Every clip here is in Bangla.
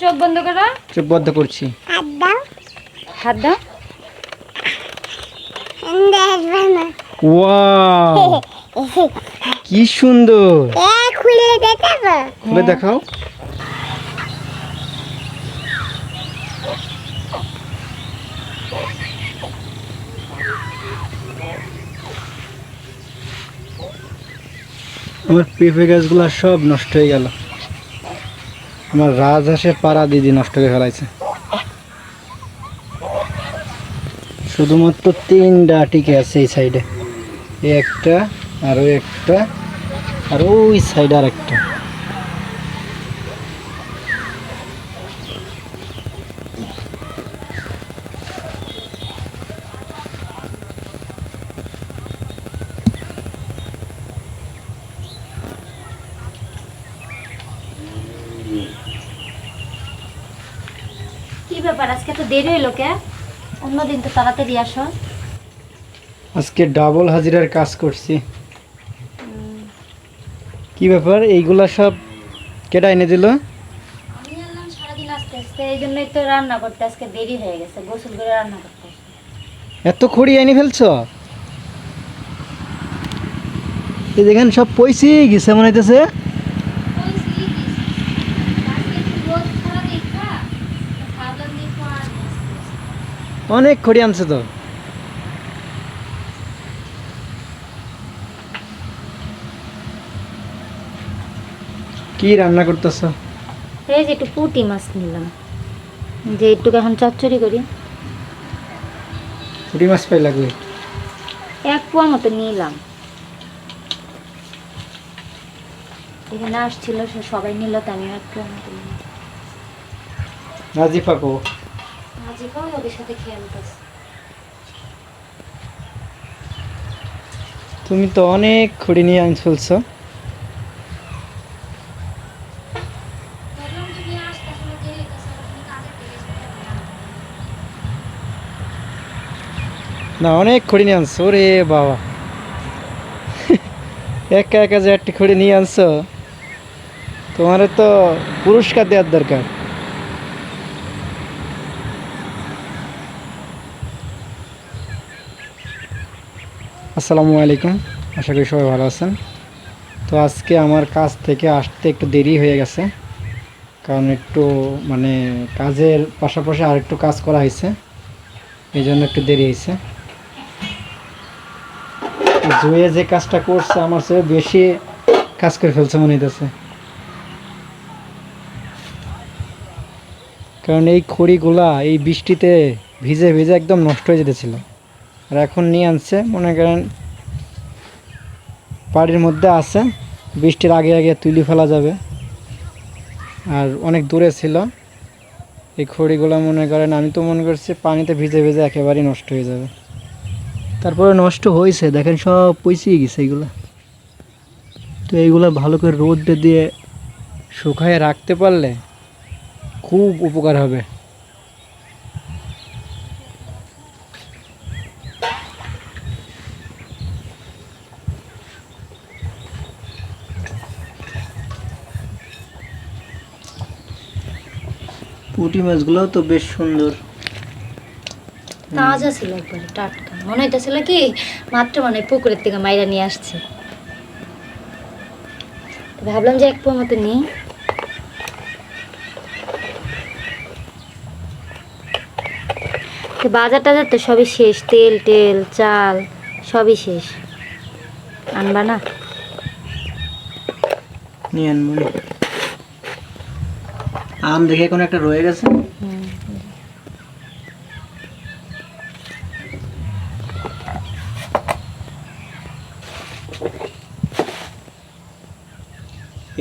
চোখ বন্ধ করো। চোখ বদ্ধ করছি। হাত দাও। হাত দাও। কি সুন্দর! খুলে দেখাবো? খুলে দেখাও। আমার পেঁপে গাছগুলো সব নষ্ট হয়ে গেল। আমার রাজহাঁসের পাড়া দিদি নষ্ট করে ফেলাইছে। শুধুমাত্র তিনটা টিকে আছে এই সাইডে একটা, আর ওই একটা, আর ওই সাইড আর একটা। ব্যাপার আজকে তো দেরি হইল কে? অন্যদিন তো তাড়াতাড়ি আসো। আজকে ডাবল হাজিরার কাজ করছি। কি ব্যাপার এইগুলা সব কেটা এনে দিল? আমি জানলাম সারাদিন আসতে আসতে এই জন্যই তো রান্না করতে আজকে দেরি হয়ে গেছে গোসল করে রান্না করতে এত খড়ি এনে ফেলছ? এই দেখেন সব পয়সি গেছে মনে হইতেছে। অনেক খড়ি আনছে তো। কি রান্না করতেছ? এই যে একটু পুঁটি মাছ নিলাম। যে একটু এখন চচ্চড়ি করি। পুঁটি মাছ পাই লাগবে? এক পোয়া মতো নিলাম। এখানে আসছিল সে সবাই নিল তো আমি এক পোয়া মতো নিলাম। নাজি খাও ওদের সাথে খেলতেছে তুমি তো অনেক খড়ি নিয়ে আন ফেলছো। না। অনেক খড়ি নিয়ে আনছো রে বাবা। একা একা যে একটি খড়ি নিয়ে আনছো তোমার তো পুরস্কার দেওয়ার দরকার। আসসালামু আলাইকুম। আশা করি সবাই ভালো আছেন। তো আজকে আমার কাজ থেকে আসতে একটু দেরি হয়ে গেছে। কারণ একটু মানে কাজের পাশাপাশি আর একটু কাজ করা হয়েছে। এই জন্য একটু দেরি হয়েছে। জুয়ে যে কাজটা করছে, আমার চেয়ে বেশি কাজ করে ফেলছে মনে হইতেছে। কারণ এই খড়িগুলা এই বৃষ্টিতে ভিজে ভিজে একদম নষ্ট হয়ে যেতেছিল। আর এখন নিয়ে আনছে, মনে করেন বাড়ির মধ্যে আছে, বৃষ্টির আগে আগে তুলি ফেলা যাবে। আর অনেক দূরে ছিল, এই খড়িগুলো মনে করেন আমি তো মনে করছি পানিতে ভিজে ভিজে একেবারেই নষ্ট হয়ে যাবে। তারপরে নষ্ট হয়েছে, দেখেন সব পয়সিয়ে গেছে এইগুলো তো এইগুলো ভালো করে রোদে দিয়ে শুকায় রাখতে পারলে খুব উপকার হবে। পুঁটি মাছগুলোও তো বেশ সুন্দর। তাজা ছিল একবারে টাটকা। মনে হইতেছিল কি মাত্র মানে পুকুরের থেকে মাইরা নিয়ে আসছে। ভাবলাম যে এক পোয়া মতো নিই। বাজার টাজার তো সবই শেষ তেল টেল চাল সবই শেষ। আনবা না? নিয়ে আনব। নি। আম দেখে কোনো একটা রয়ে গেছে।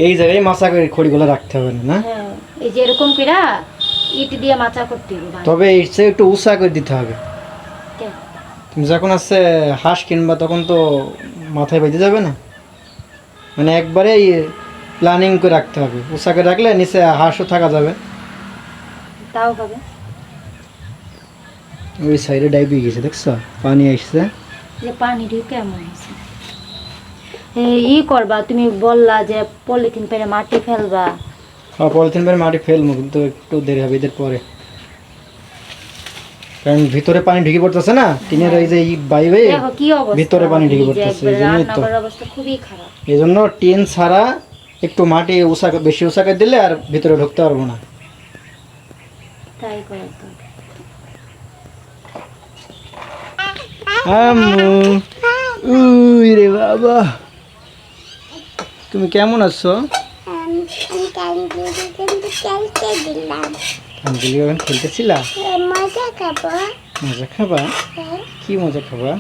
এই জায়গায় মাছা করে খড়িগুলো রাখতে হবে না হ্যাঁ এই যে এরকম পিড়া ইট দিয়ে মাচা করতে হবে। তবে চেয়ে একটু উষা করে দিতে হবে। তুমি যখন আছে হাঁস কিনবা তখন তো মাথায় বেঁধে যাবে না? মানে একবারে প্ল্যানিং করে রাখতে হবে। করে রাখলে নিচে হাঁসও থাকা যাবে। তাও হবে ওই সাইডে ডাইবে গেছে দেখছ? পানি আসছে। যে পানি ঢুকে কেমন আছে এই ই করবা তুমি বললা যে পলিথিন পেরে মাটি ফেলবা। হ্যাঁ পলিথিন পরে মাটি ফেলব কিন্তু একটু দেরি হবে এদের পরে। কারণ ভিতরে পানি ঢুকে পড়তেছে না টিনের এই যে এই বাইবে দেখো কি অবস্থা ভিতরে পানি ঢুকে পড়তেছে, এই জন্য টিন ছাড়া একটু মাটি উষা বেশি উষা করে দিলে আর ভিতরে ঢুকতে পারব না। তাই আম্মু উই রে বাবা। তুমি কেমন আছো? আমি কালকে কিন্তু খেলতে দিলাম আঙ্গুলি এখন খেলতেছিলা মজা খাব। মজা খাবা? হ্যাঁ। কি মজা খাবা?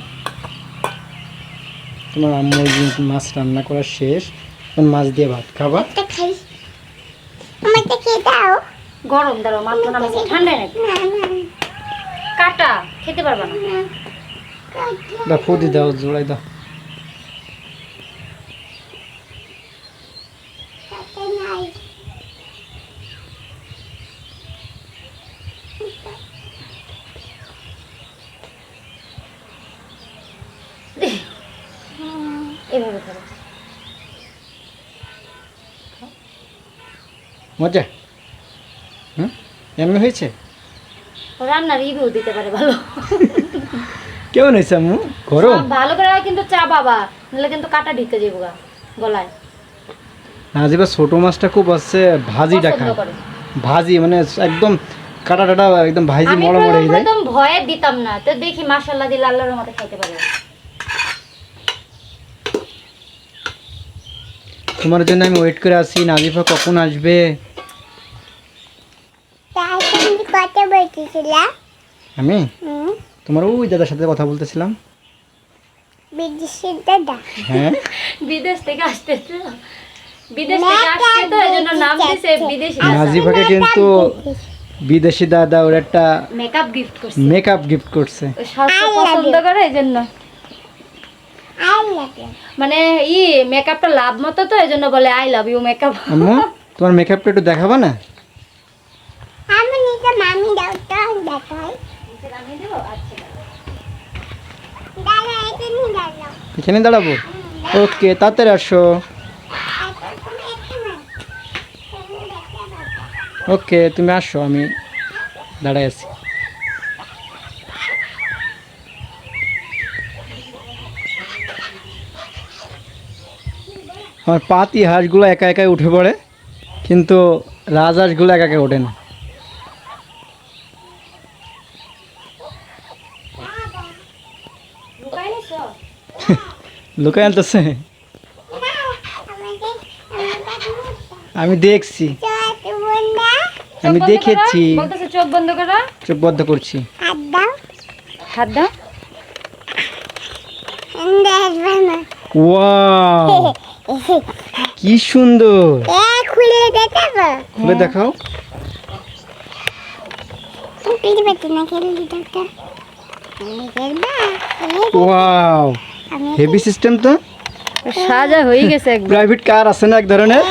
তোমার আম্মু মাছ রান্না করা শেষ। এখন মাছ দিয়ে ভাত খাবা। আমাকে খেয়ে দাও। গরম নাকি না। না কাটা খেতে পারবা না। না দা ফুদি দাও। জোড়াই দাও এভাবে করো। মজা? হুম? এমনি হয়েছে? রান্নার রিভিউ দিতে পারে ভালো। কেমন হয়েছে গরম? ভালো করে কিন্তু চা বাবা নাহলে কিন্তু কাটা ঢিকে যাব গলায়। নাজিবা ছোট মাছটা খুব আছে ভাজিটা খায় ভাজি মানে একদম কাটা টাটা একদম ভাজি মরে মরে হয়ে যায়। একদম ভয়ে দিতাম না তো দেখি মাশাল্লাহ দিলে আল্লাহর মতো খাইতে পারব তোমার জন্য আমি ওয়েট করে আছি নাজিফা কখন আসবে? আমি? তোমার ওই দাদার সাথে কথা বলতেছিলাম। বিদেশের দাদা। হ্যাঁ? বিদেশ থেকে আসতেছে। বিদেশ থেকে আসছে তো এই জন্য নাম দিছে বিদেশি নাজিফাকে কিন্তু বিদেশি দাদা ওর একটা মেকআপ গিফট করছে। মেকআপ গিফট করছে। পছন্দ করে এই জন্য। মানে ই মেকআপটা লাভ মতো তো এই জন্য বলে আই লাভ ইউ মেকআপ আম্মু তোমার মেকআপটা একটু দেখাবা না? আমি নিজে মামি দাও তো দেখাই নিয়ে দাও এখানে দাঁড়াবো? ওকে তাড়াতাড়ি আসো। ওকে তুমি আসো আমি দাঁড়াই আছি। আমার পাতি হাঁসগুলো একা একাই উঠে পড়ে কিন্তু রাজহাঁসগুলো একা একা ওঠে না। লুকায় আনতেছে? আমি দেখছি। আমি দেখেছি। চোখ বন্ধ করো। চোখ বদ্ধ করছি। হাত দাও হাত দাও দেখবে না ওয়াও কি সুন্দর। এ খুলে দেখাবো। খুলে দেখাও। ওয়াও হেভি সিস্টেম তো? সাজা হয়ে গেছে প্রাইভেট কার আছে না এক ধরনের?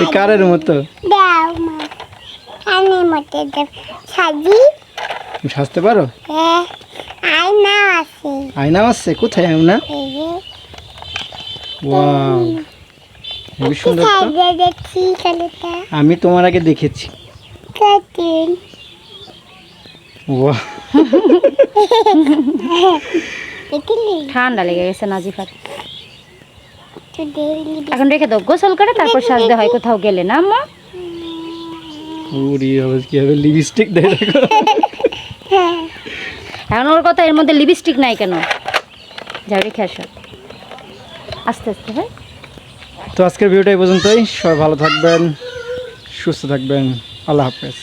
এই কারের মতো। দাও মা। আমি মতে সাজি। তুমি সাজতে পারো? হ্যাঁ। আয়না আছে। আয়না আছে? কোথায় আয়না? ওয়াও। সুন্দর তো। কালিটা আমি তোমার আগে দেখেছি। ওয়া ঠান্ডা লেগে গেছে নাজিফার। এখন রেখে দাও। গোসল করে তারপর সাজতে হয়। কোথাও গেলে না আম্মা? আবার কি হবে লিপস্টিক দেয় দেখো। এখন ওর কথা, এর মধ্যে লিপস্টিক নাই কেন? যাবে রেখে আসো। আস্তে আস্তে হ্যাঁ? তো আজকের ভিডিওটা এই পর্যন্তই। সবাই ভালো থাকবেন, সুস্থ থাকবেন। আল্লাহ হাফেজ।